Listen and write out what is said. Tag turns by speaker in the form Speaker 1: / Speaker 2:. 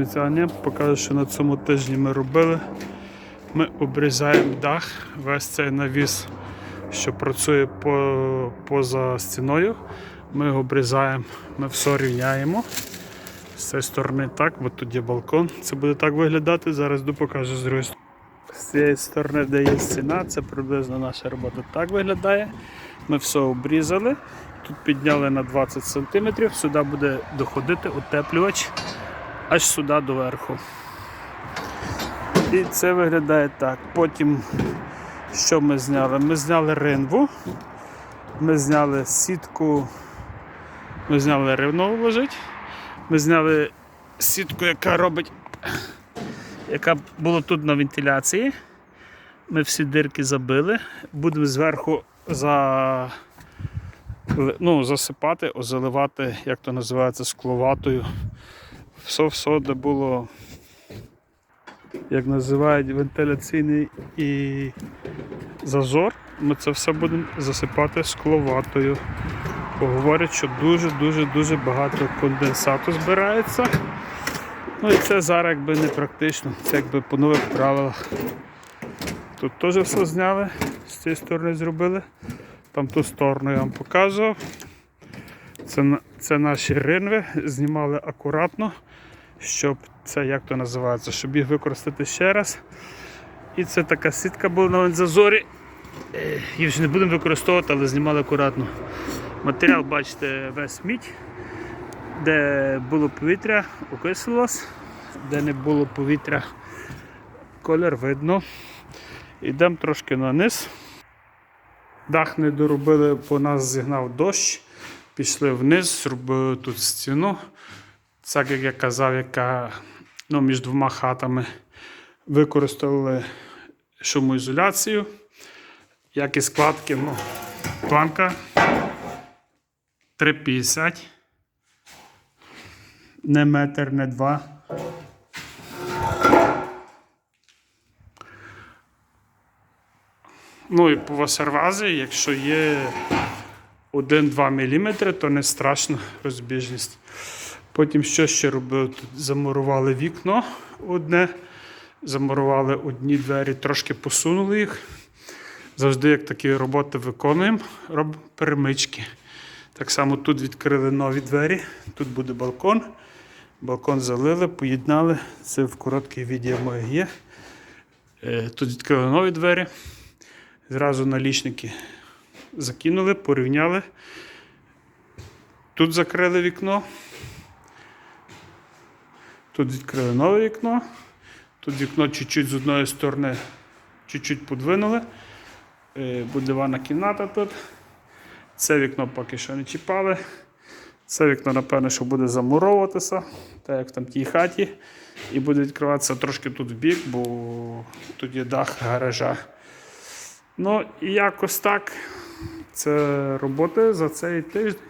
Speaker 1: Вітання, покажу, що на цьому тижні ми робили. Ми обрізаємо дах, весь цей навіс, що працює по, поза стіною. Ми його обрізаємо, ми все рівняємо. З цієї сторони так, бо тут є балкон. Це буде так виглядати. Зараз йду покажу з другої сторони. З цієї сторони, де є стіна, це приблизно наша робота так виглядає. Ми все обрізали. Тут підняли на 20 см, сюди буде доходити утеплювач аж сюди доверху. І це виглядає так. Потім що ми зняли? Ми зняли ринву, ми зняли сітку, ми зняли рівно лежить, ми зняли сітку, яка робить, яка була тут на вентиляції. Ми всі дирки забили, будемо зверху за, ну, засипати, заливати, як то називається, скловатою все, все, де було, як називають, вентиляційний і зазор, ми це все будемо засипати скловатою. Говорять, що дуже-дуже дуже багато конденсату збирається. Ну і це зараз якби не практично, це якби по нових правилах. Тут теж все зняли, з цієї сторони зробили. Там ту сторону я вам показував. Це, це наші ринви, знімали акуратно, щоб це як то називається, щоб їх використати ще раз. І це така сітка була на зазорі. Її вже не будемо використовувати, але знімали акуратно. Матеріал, бачите, весь мідь, де було повітря, окислилось, де не було повітря, колір видно. Йдемо трошки на низ. Дах не доробили, бо нас зігнав дощ. Пішли вниз, зробили тут стіну. Так як я казав, яка ну, між двома хатами використали шумоізоляцію. Як і складки, ну, планка 3,50. Не метр, не два. Ну і по васервазі, якщо є 1-2 мм, то не страшно розбіжність. Потім що ще робили? Тут замурували вікно одне, замурували одні двері, трошки посунули їх. Завжди, як такі роботи виконуємо, робимо перемички. Так само тут відкрили нові двері, тут буде балкон. Балкон залили, поєднали. Це в короткій відео моє є. Е, Тут відкрили нові двері. Зразу налічники закинули, порівняли. Тут закрили вікно. Тут відкрили нове вікно. Тут вікно чуть-чуть з одної сторони чуть-чуть подвинули. Е, Буде ванна кімната тут. Це вікно поки що не чіпали. Це вікно, напевно, що буде замуровуватися, так як в тій хаті. І буде відкриватися трошки тут в бік, бо тут є дах гаража. Ну і якось так. Це роботи за цей тиждень.